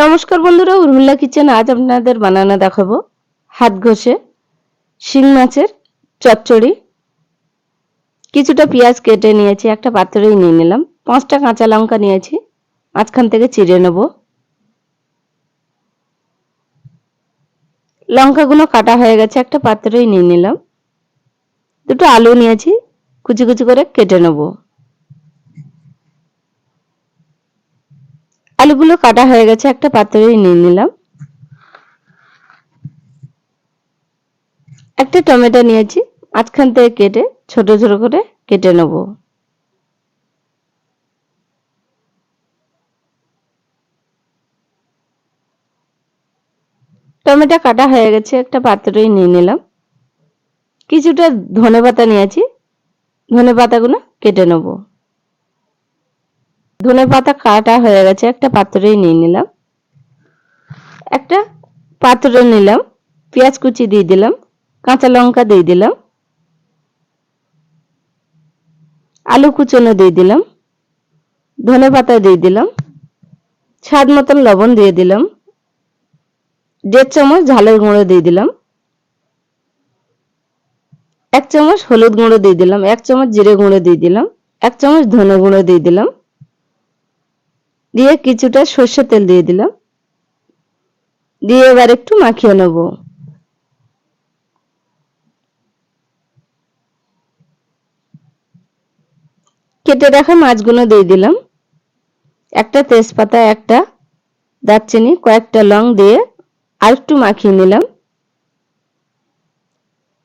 নমস্কার বন্ধুরা, উর্মিলা কিচেন আজ আপনাদের বানানো দেখাবো হাত ঘষে, শিং মাছের চচ্চড়ি। কিছুটা পেঁয়াজ কেটে নিয়েছি, একটা পাত্রেই নিয়ে নিলাম। পাঁচটা কাঁচা লঙ্কা নিয়েছি, মাঝখান থেকে চিড়ে নেব। লঙ্কাগুলো কাটা হয়ে গেছে, একটা পাত্রেই নিয়ে নিলাম। দুটো আলু নিয়েছি, কুচি কুচি করে কেটে নেব। আলুগুলো কাটা হয়ে গেছে, একটা পাত্রেই নিয়ে নিলাম। একটা টমেটো নিয়েছি, মাঝখান থেকে কেটে, ছোট ছোট করে কেটে নেব। টমেটো কাটা হয়ে গেছে, একটা পাত্রেই নিয়ে নিলাম। কিছুটা ধনে পাতা নিয়েছি ধনে পাতাগুলো কেটে নেব। ধনে পাতা কাটা হয়ে গেছে, একটা পাত্রেই নিয়ে নিলাম। একটা পাত্র নিলাম, পেঁয়াজ কুচি দিয়ে দিলাম, কাঁচা লঙ্কা দিয়ে দিলাম, আলু কুচনো দিয়ে দিলাম, ধনে পাতা দিয়ে দিলাম, স্বাদ মতন লবণ দিয়ে দিলাম, দেড় চামচ ঝালের গুঁড়ো দিয়ে দিলাম, এক চামচ হলুদ গুঁড়ো দিয়ে দিলাম, এক চামচ জিরে গুঁড়ো দিয়ে দিলাম, এক চামচ ধনে গুঁড়ো দিয়ে দিলাম দিয়ে কিছুটা সর্ষের তেল দিয়ে দিলাম। দিয়ে এবার একটু মাখিয়ে নেব। কেটে রাখা মাছগুলো দিয়ে দিলাম। একটা তেজপাতা, একটা দারচিনি, কয়েকটা লং দিয়ে আর একটু মাখিয়ে নিলাম।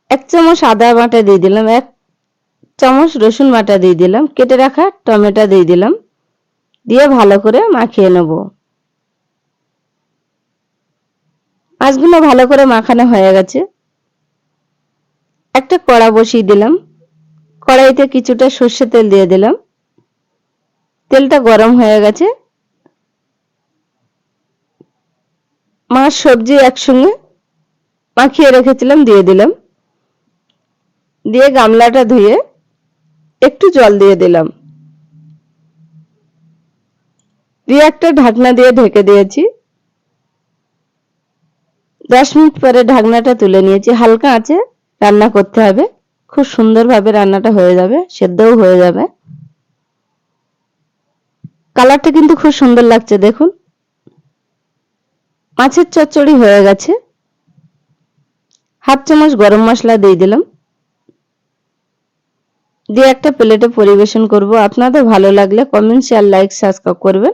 এক চামচ আদা বাটা দিয়ে দিলাম, এক চামচ রসুন বাটা দিয়ে দিলাম, কেটে রাখা টমেটো দিয়ে দিলাম। দিয়ে ভালো করে মাখিয়ে নেব। মাছগুলো ভালো করে মাখানো হয়ে গেছে। একটা কড়া বসিয়ে দিলাম। কড়াইতে কিছুটা সর্ষে তেল দিয়ে দিলাম। তেলটা গরম হয়ে গেছে। মাছ সবজি একসঙ্গে মাখিয়ে রেখেছিলাম, দিয়ে দিলাম। দিয়ে গামলাটা ধুয়ে একটু জল দিয়ে দিলাম। দিয়ে একটা ঢাকনা দিয়ে ঢেকে দিয়েছি। দশ মিনিট পরে ঢাকনাটা তুলে নিয়েছি। হালকা আছে রান্না করতে হবে। খুব সুন্দরভাবে রান্নাটা হয়ে যাবে, সেদ্ধও হয়ে যাবে। কালারটা কিন্তু খুব সুন্দর লাগছে, দেখুন। মাছের চচ্চড়ি হয়ে গেছে। হাফ চামচ গরম মশলা দিয়ে দিলাম। দিয়ে একটা প্লেটে পরিবেশন করব। আপনাদের ভালো লাগলে কমেন্ট শেয়ার লাইক সাবস্ক্রাইব করবেন।